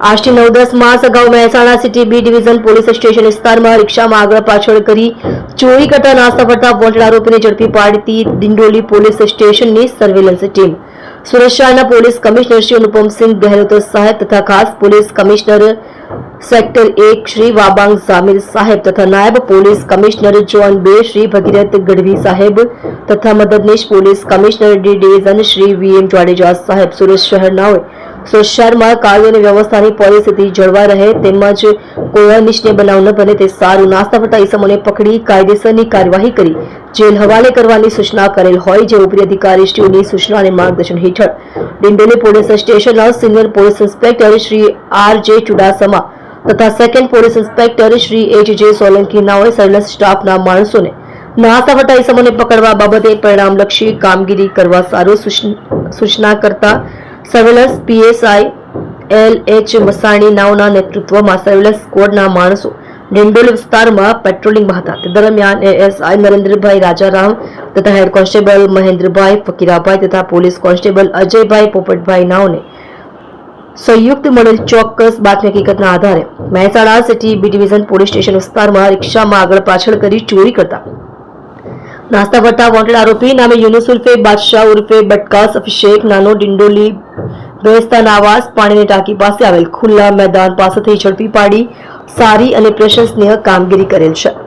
આજથી નવ દસ માસ અગાઉ Mehsana city B division police station વિસ્તારમાં રિક્ષામાં આગળ પાછળ કરી ચોરી કરતા નાસ્તા ફરતા વોન્ટેડ આરોપીને ઝડપી પાડતી દિંડોલી પોલીસ સ્ટેશનની surveillance team Surat police commissioner Shri Anupamsinh Gehlot સાહેબ તથા ખાસ પોલીસ કમિશનર સેક્ટર એક શ્રી વાબાંગ ઝામીર સાહેબ તથા નાયબ પોલીસ કમિશનર જોન બે શ્રી ભગીરથ ગઢવી સાહેબ તથા મદદનીશ police commissioner D division Shri V M Jadeja સાહેબ. સુરત શહેરના હોય શહેરમાં કાયદો અને વ્યવસ્થાની પરિસ્થિતિ જળવાઈ રહે તેમજ કોઈ અનિચ્છનીય બનાવ ન બને તે સારું નાસ્તા ફરતા ઇસમોને પકડી કાયદેસરની કાર્યવાહી કરી. જેલ હવાલે કરવાની સૂચના કરેલ હોય જે ઉપરી અધિકારીશ્રીઓની સૂચના અને માર્ગદર્શન હેઠળ. ડિંડોલી પોલીસ સ્ટેશનના senior police inspector Shri R J Chudasama તથા second police inspector Shri H J Solanki નાઓએ surveillance સ્ટાફના માણસોને નાસ્તા ફરતા ઇસમોને પકડવા બાબતે પરિણામલક્ષી કામગીરી કરવા સારું સૂચના કરતા surveillance PSI L H Masani નાવના નેતૃત્વમાં સર્વેલન્સ સ્ક્વોડના માણસો ડિંડોલી વિસ્તારમાં પેટ્રોલિંગમાં હતા. તે દરમિયાન એએસઆઈ નરેન્દ્રભાઈ રાજારામ તથા હેડ કોન્સ્ટેબલ મહેન્દ્રભાઈ ફકીરાભાઈ તથા પોલીસ કોન્સ્ટેબલ અજયભાઈ પોપટભાઈ નાઓને સંયુક્ત મળેલ ચોક્કસ બાતમી હકીકતના આધારે Mehsana city B division police station વિસ્તારમાં રિક્ષામાં આગળ પાછળ કરી ચોરી કરતા નાસ્તા ભરતા વોન્ટેડ આરોપી નામે યુનુસ ઉર્ફે બાદશાહ ઉર્ફે બટકાસ અભિષેક નાનો ડિંડોલી બેસ્તાન આવાસ પાણીની ટાંકી પાસે આવેલ ખુલ્લા મેદાન પાસેથી ઝડપી પાડી સારી અને પ્રશંસનીય કામગીરી કરેલ છે.